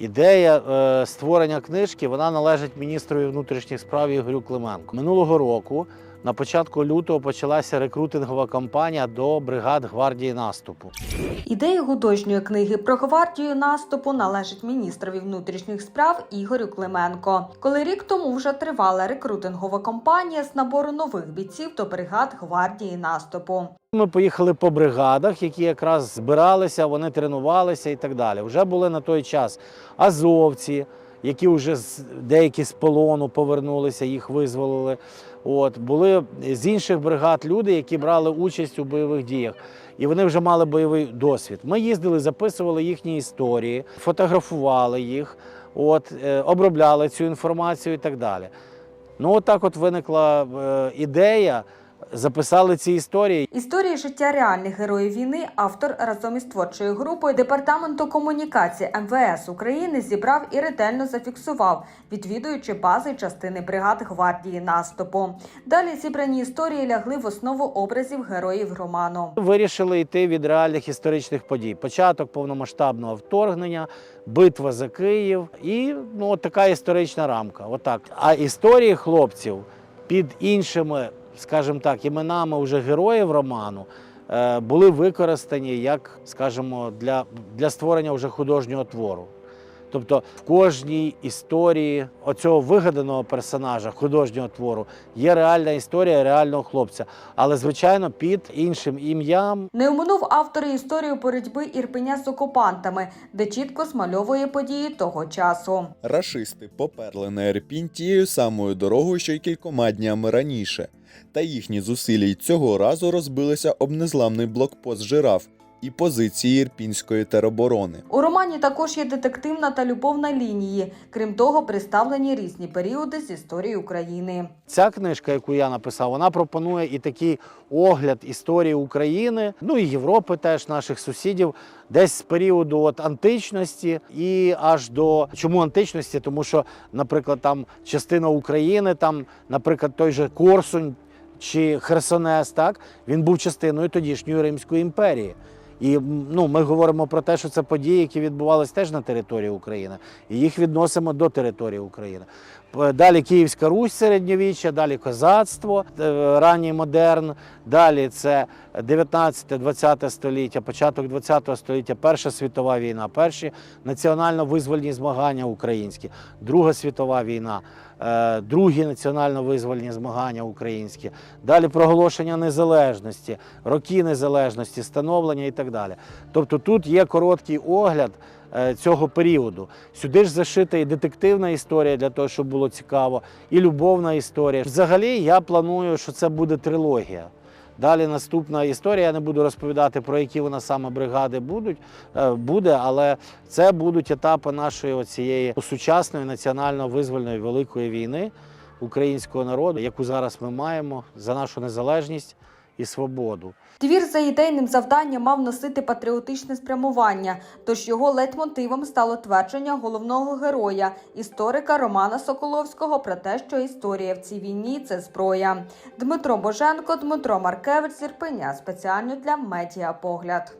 Ідея е, створення книжки вона належить міністру внутрішніх справ Ігорю Клименку. Минулого року, на початку лютого, почалася рекрутингова кампанія до бригад гвардії наступу. Ідея художньої книги про гвардію наступу належить міністрові внутрішніх справ Ігорю Клименко. Коли рік тому вже тривала рекрутингова кампанія з набору нових бійців до бригад гвардії наступу. Ми поїхали по бригадах, які якраз збиралися, вони тренувалися і так далі. Вже були на той час азовці, які вже деякі з полону повернулися, їх визволили. От були з інших бригад люди, які брали участь у бойових діях. І вони вже мали бойовий досвід. Ми їздили, записували їхні історії, фотографували їх, от, е, обробляли цю інформацію і так далі. Ну, от так от виникла е, ідея, записали ці історії. Історії життя реальних героїв війни автор разом із творчою групою департаменту комунікації МВС України зібрав і ретельно зафіксував, відвідуючи бази частини бригад гвардії наступу. Далі зібрані історії лягли в основу образів героїв роману. Вирішили йти від реальних історичних подій. Початок повномасштабного вторгнення, битва за Київ і ну, от така історична рамка. Отак. А історії хлопців під іншими, скажімо так, іменами вже героїв роману. е, Були використані як, скажімо, для, для створення вже художнього твору. Тобто в кожній історії оцього вигаданого персонажа художнього твору є реальна історія реального хлопця, але звичайно під іншим ім'ям. Не оминув автори історію боротьби Ірпеня з окупантами, де чітко змальовує події того часу. Рашисти поперли на Ірпінь тією самою дорогою, що й кількома днями раніше, та їхні зусилля й цього разу розбилися об незламний блокпост жираф і позиції ірпінської тероборони. У романі також є детективна та любовна лінії. Крім того, представлені різні періоди з історії України. Ця книжка, яку я написав, вона пропонує і такий огляд історії України, ну і Європи, теж наших сусідів, десь з періоду от античності і аж до чому античності? Тому що, наприклад, там частина України, там, наприклад, той же Корсунь чи Херсонес, так він був частиною тодішньої Римської імперії. І ну, ми говоримо про те, що це події, які відбувалися теж на території України, і їх відносимо до території України. Далі Київська Русь середньовіччя, далі козацтво, е, ранній модерн, далі це 19-20 століття, початок 20 століття, Перша світова війна, перші національно-визвольні змагання українські, Друга світова війна, другі національно-визвольні змагання українські, далі проголошення незалежності, роки незалежності, становлення і так далі. Тобто тут є короткий огляд е, цього періоду. Сюди ж зашита і детективна історія для того, щоб було цікаво, і любовна історія. Взагалі, я планую, що це буде трилогія. Далі наступна історія. Я не буду розповідати про які вона саме бригади будуть, е, буде, але це будуть етапи нашої оцієї сучасної національно-визвольної великої війни українського народу, яку зараз ми маємо за нашу незалежність і свободу. Твір за ідейним завданням мав носити патріотичне спрямування, тож його лейтмотивом стало твердження головного героя, історика Романа Соколовського про те, що історія в цій війні це зброя. Дмитро Боженко, Дмитро Маркевич зірпиня спеціально для медіа погляд.